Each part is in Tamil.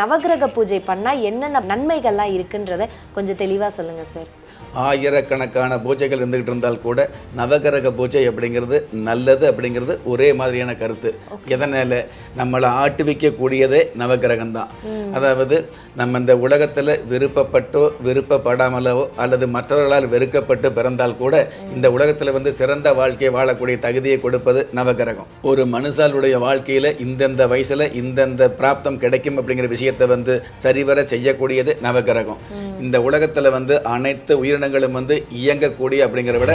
நவகிரக பூஜை பண்ணால் என்னென்ன நன்மைகள்லாம் இருக்குன்றத கொஞ்சம் தெளிவாக சொல்லுங்கள் சார். ஆயிரக்கணக்கான பூஜைகள் இருந்துகிட்டு இருந்தால் கூட நவகிரக பூஜை அப்படிங்கிறது நல்லது அப்படிங்கிறது ஒரே மாதிரியான கருத்து. எதனால? நம்மளை ஆட்டுவிக்கக்கூடியதே நவகிரகம் தான் அதாவது நம்ம இந்த உலகத்தில் விருப்பப்பட்டோ விருப்பப்படாமலோ அல்லது மற்றவர்களால் வெறுக்கப்பட்டு பிறந்தால் கூட இந்த உலகத்தில் வந்து சிறந்த வாழ்க்கையை வாழக்கூடிய தகுதியை கொடுப்பது நவகிரகம். ஒரு மனுஷாளுடைய வாழ்க்கையில் இந்தந்த வயசில் இந்தந்த பிராப்தம் கிடைக்கும் அப்படிங்கிற விஷயத்தை வந்து சரிவர செய்யக்கூடியது நவகிரகம். இந்த உலகத்தில் வந்து அனைத்து உயிரினங்களும் வந்து இயங்கக்கூடிய அப்படிங்கிறத விட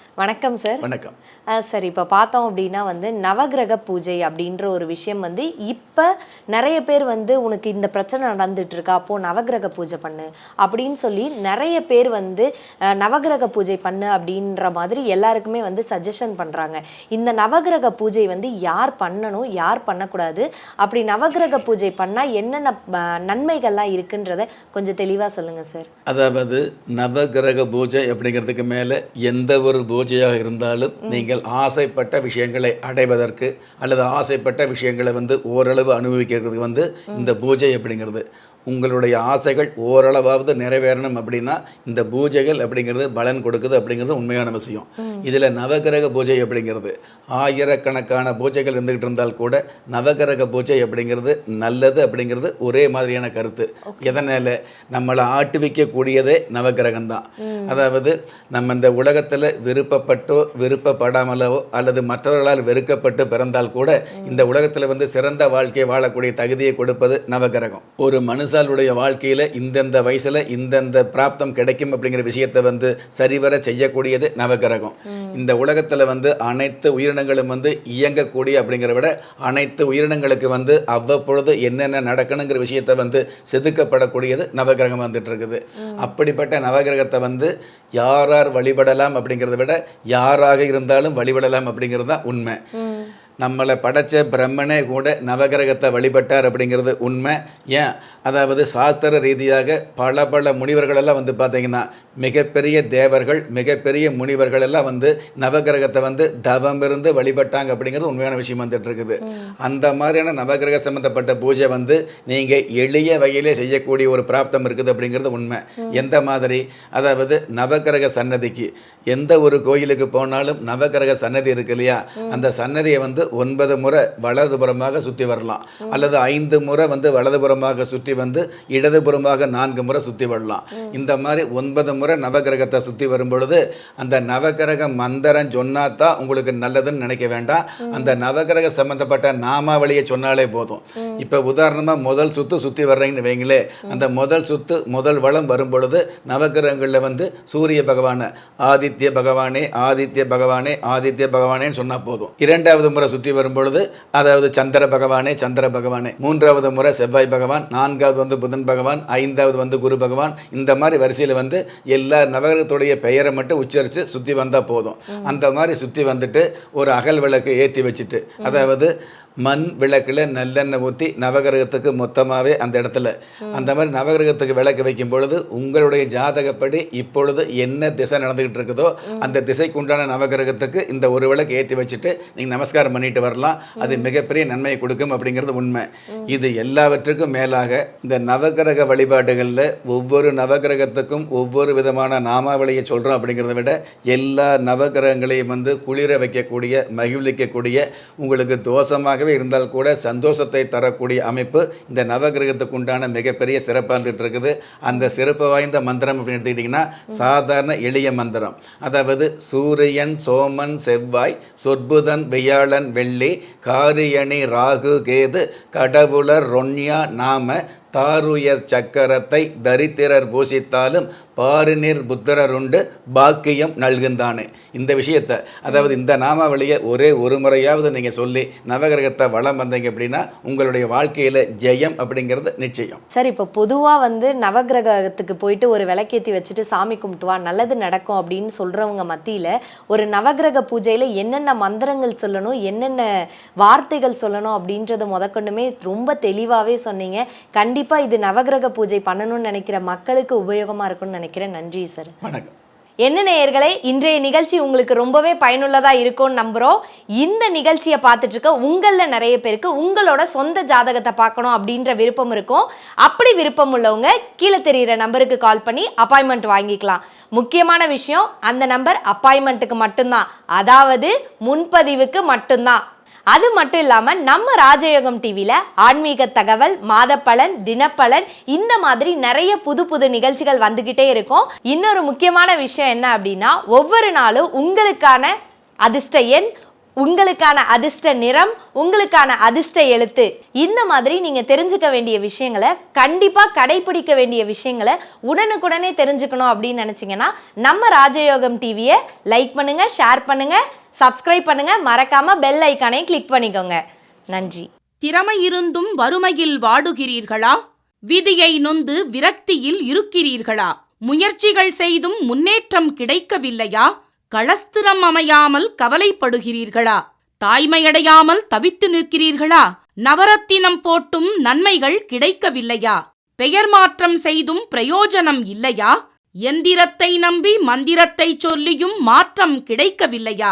வணக்கம் சார் வணக்கம். சரி இப்போ பார்த்தோம் அப்படின்னா வந்து நவகிரக பூஜை அப்படின்ற ஒரு விஷயம் வந்து இப்போ நிறைய பேர் வந்து உனக்கு இந்த பிரச்சனை நடந்துட்டு இருக்கா அப்போ நவகிரக பூஜை பண்ணு அப்படின்னு சொல்லி நிறைய பேர் வந்து நவகிரக பூஜை பண்ணு அப்படின்ற மாதிரி எல்லாருக்குமே வந்து சஜஷன் பண்ணுறாங்க இந்த நவகிரக பூஜை வந்து யார் பண்ணணும் யார் பண்ணக்கூடாது அப்படி நவகிரக பூஜை பண்ணால் என்னென்ன நன்மைகள்லாம் இருக்குன்றத கொஞ்சம் தெளிவாக சொல்லுங்கள் சார் அதாவது நவகிரக பூஜை அப்படிங்கிறதுக்கு மேலே எந்த ஒரு பூஜையாக இருந்தாலும் நீங்கள் ஆசைப்பட்ட விஷயங்களை அடைவதற்கு அல்லது ஆசைப்பட்ட விஷயங்களை வந்து ஓரளவு அனுபவிக்கிறதுக்கு வந்து இந்த பூஜை அப்படிங்கிறது. உங்களுடைய ஆசைகள் ஓரளவாவது நிறைவேறணும் அப்படின்னா இந்த பூஜைகள் அப்படிங்கிறது பலன் கொடுக்குது அப்படிங்கிறது உண்மையான விஷயம். இதில் நவகிரக பூஜை அப்படிங்கிறது ஆயிரக்கணக்கான பூஜைகள் இருந்துகிட்டு இருந்தால் கூட நவகிரக பூஜை அப்படிங்கிறது நல்லது அப்படிங்கிறது ஒரே மாதிரியான கருத்து. எதனால? நம்மளை ஆட்டுவிக்கக்கூடியதே நவகிரகம் தான் அதாவது நம்ம இந்த உலகத்தில் விருப்பப்பட்டோ விருப்பப்படாமலோ அல்லது மற்றவர்களால் வெறுக்கப்பட்டு பிறந்தால் கூட இந்த உலகத்தில் வந்து சிறந்த வாழ்க்கையை வாழக்கூடிய தகுதியை கொடுப்பது நவகிரகம். ஒரு மனுஷாளுடைய வாழ்க்கையில் இந்தந்த வயசில் இந்தந்த பிராப்தம் கிடைக்கும் அப்படிங்கிற விஷயத்தை வந்து சரிவர செய்யக்கூடியது நவகிரகம். இந்த உலகத்தில் வந்து அனைத்து உயிரினங்களும் வந்து இயங்கக்கூடிய அப்படிங்கிறத விட அனைத்து உயிரினங்களுக்கு வந்து அவ்வப்பொழுது என்னென்ன நடக்கணுங்கிற விஷயத்தை வந்து செதுக்கப்படக்கூடியது நவகிரகம் வந்துட்டு இருக்குது அப்படிப்பட்ட நவகிரகத்தை வந்து யார் யார் வழிபடலாம் அப்படிங்கிறத விட யாராக இருந்தாலும் வழிபடலாம் அப்படிங்கிறது தான் உண்மை. நம்மளை படைச்ச பிரம்மனே கூட நவகிரகத்தை வழிபட்டார் அப்படிங்கிறது உண்மை. ஏன்? அதாவது சாஸ்திர ரீதியாக பல பல முனிவர்களெல்லாம் வந்து பார்த்தீங்கன்னா மிகப்பெரிய தேவர்கள் மிகப்பெரிய முனிவர்கள் எல்லாம் வந்து நவகிரகத்தை வந்து தவம் இருந்து வழிபட்டாங்க அப்படிங்கிறது உண்மையான விஷயம் வந்துட்டு இருக்குது. அந்த மாதிரியான நவகிரக சம்மந்தப்பட்ட பூஜை வந்து நீங்கள் எளிய வகையிலே செய்யக்கூடிய ஒரு பிராப்தம் இருக்குது அப்படிங்கிறது உண்மை. எந்த மாதிரி? அதாவது நவகிரக சன்னதிக்கு எந்த ஒரு கோயிலுக்கு போனாலும் நவகிரக சன்னதி இருக்கு இல்லையா? அந்த சன்னதியை வந்து ஒன்பது முறை வலதுபுறமாக சுற்றி வரலாம். அல்லது ஐந்து முறை வந்து வலதுபுறமாக சுற்றி வந்து இடதுபுறமாக நான்கு முறை சுற்றி வரலாம். இந்த மாதிரி ஒன்பது முறை நவகிரகத்தை சுற்றி வரும் பொழுது அந்த நவகிரக மந்திரம் சொன்னா தான் உங்களுக்கு நல்லதுன்னு நினைக்க வேண்டாம். அந்த நவகிரக சம்பந்தப்பட்ட நாமாவளியை சொன்னாலே போதும். இப்போ உதாரணமாக முதல் சுத்து சுற்றி வர்றீங்கன்னு வைங்களே அந்த முதல் சுத்து முதல் வளம் வரும் பொழுது நவகிரகங்களில் வந்து சூரிய பகவானை ஆதித்ய பகவானே ஆதித்ய பகவானே ஆதித்ய பகவானேன்னு சொன்னால் போதும். இரண்டாவது முறை சுற்றி வரும் பொழுது அதாவது சந்திர பகவானே சந்திர பகவானே மூன்றாவது முறை செவ்வாய் பகவான் நான்காவது வந்து புதன் பகவான் ஐந்தாவது வந்து குரு பகவான் இந்த மாதிரி வரிசையில் வந்து எல்லா நவகிரகத்துடைய பெயரை மட்டும் உச்சரித்து சுற்றி வந்தால் போதும். அந்த மாதிரி சுற்றி வந்துட்டு ஒரு அகல் விளக்கு ஏற்றி வச்சுட்டு அதாவது மண் விளக்கில் நல்லெண்ணெய் ஊற்றி நவகிரகத்துக்கு மொத்தமாகவே அந்த இடத்துல. அந்த மாதிரி நவகிரகத்துக்கு விளக்கு வைக்கும் பொழுது உங்களுடைய ஜாதகப்படி இப்பொழுது என்ன திசை நடந்துக்கிட்டு இருக்குதோ அந்த திசைக்கு உண்டான நவகிரகத்துக்கு இந்த ஒரு விளக்கு ஏற்றி வச்சுட்டு நீங்கள் நமஸ்காரம் பண்ணிட்டு வரலாம். அது மிகப்பெரிய நன்மையை கொடுக்கும் அப்படிங்கிறது உண்மை. இது எல்லாவற்றுக்கும் மேலாக இந்த நவகிரக வழிபாடுகளில் ஒவ்வொரு நவகிரகத்துக்கும் ஒவ்வொரு விதமான நாமாவளியை சொல்கிறோம் அப்படிங்கிறத விட எல்லா நவகிரகங்களையும் வந்து குளிர வைக்கக்கூடிய மகிழ்விக்கக்கூடிய உங்களுக்கு தோஷமாக கிரகமாகவே இருந்தால் கூட சந்தோஷத்தை தரக்கூடிய அமைப்பு இந்த நவகிரகத்துக்கு உண்டான மிகப்பெரிய சிறப்பாக இருந்துட்டு இருக்குது அந்த சிறப்பு வாய்ந்த மந்திரம் அப்படின்னு எடுத்துக்கிட்டிங்கன்னா சாதாரண எளிய மந்திரம். அதாவது சூரியன் சோமன் செவ்வாய் சொற்புதன் வியாழன் வெள்ளி காரியணி ராகு கேது கடவுளர் ரொன்யா நாம தாருயர் சக்கரத்தை தரித்திரர் பூசித்தாலும் பாரினிர் புத்திரருண்டு பாக்கியம் நல்குந்தானே இந்த விஷயத்தை அதாவது இந்த நாமாவளியை ஒரே ஒரு முறையாவது நீங்கள் சொல்லி நவகிரகத்தை வளம் வந்தீங்க அப்படின்னா உங்களுடைய வாழ்க்கையில் ஜெயம் அப்படிங்கிறது நிச்சயம். சார் இப்போ பொதுவாக வந்து நவகிரகத்துக்கு போயிட்டு ஒரு விளக்கேற்றி வச்சுட்டு சாமி கும்பிட்டு வா நல்லது நடக்கும் அப்படின்னு சொல்கிறவங்க மத்தியில் ஒரு நவகிரக பூஜையில் என்னென்ன மந்திரங்கள் சொல்லணும் என்னென்ன வார்த்தைகள் சொல்லணும் அப்படின்றத முதற்கொண்டுமே ரொம்ப தெளிவாகவே சொன்னீங்க. கண்டிப்பாக இது நவகிரக பூஜை பண்ணணும்னு நினைக்கிற மக்களுக்கு உபயோகமாக இருக்கும்னு நினைக்கிறேன். நன்றி சார் வணக்கம். என்ன நேயர்களே இன்றைய நிகழ்ச்சி உங்களுக்கு ரொம்பவே பயனுள்ளதா இருக்கும்னு நம்புறோம். இந்த நிகழ்ச்சியை பார்த்துட்டு இருக்க உங்கள நிறைய பேருக்கு உங்களோட சொந்த ஜாதகத்தை பார்க்கணும் அப்படின்ற விருப்பம் இருக்கும். அப்படி விருப்பம் உள்ளவங்க கீழே தெரியிற நம்பருக்கு கால் பண்ணி அப்பாயின்மெண்ட் வாங்கிக்கலாம். முக்கியமான விஷயம் அந்த நம்பர் அப்பாயின்மெண்ட்டுக்கு மட்டும்தான். அதாவது முன்பதிவுக்கு மட்டும்தான். அது மட்டும் இல்லாமல் நம்ம ராஜயோகம் டிவியில் ஆன்மீக தகவல் மாதப்பலன் தினப்பலன் இந்த மாதிரி நிறைய புது புது நிகழ்ச்சிகள் வந்துக்கிட்டே இருக்கும். இன்னொரு முக்கியமான விஷயம் என்ன அப்படின்னா ஒவ்வொரு நாளும் உங்களுக்கான அதிர்ஷ்ட எண் உங்களுக்கான அதிர்ஷ்ட நிறம் உங்களுக்கான அதிர்ஷ்ட எழுத்து இந்த மாதிரி நீங்கள் தெரிஞ்சுக்க வேண்டிய விஷயங்களை கண்டிப்பாக கடைபிடிக்க வேண்டிய விஷயங்களை உடனுக்குடனே தெரிஞ்சுக்கணும் அப்படின்னு நினச்சிங்கன்னா நம்ம ராஜயோகம் டிவியை லைக் பண்ணுங்கள் ஷேர் பண்ணுங்கள் சப்ஸ்கிரைப் பண்ணுங்கள் மறக்காமல் பெல் ஐக்கானையும் கிளிக் பண்ணிக்கோங்க. நன்றி. திறமை இருந்தும் வறுமையில் வாடுகிறீர்களா? விதியை நொந்து விரக்தியில் இருக்கிறீர்களா? முயற்சிகள் செய்தும் முன்னேற்றம் கிடைக்கவில்லையா? களஸ்திரம் அமையாமல் கவலைப்படுகிறீர்களா? தாய்மையடையாமல் தவித்து நிற்கிறீர்களா? நவரத்தினம் போட்டும் நன்மைகள் கிடைக்கவில்லையா? பெயர் மாற்றம் செய்தும் பிரயோஜனம் இல்லையா? எந்திரத்தை நம்பி மந்திரத்தை சொல்லியும் மாற்றம் கிடைக்கவில்லையா?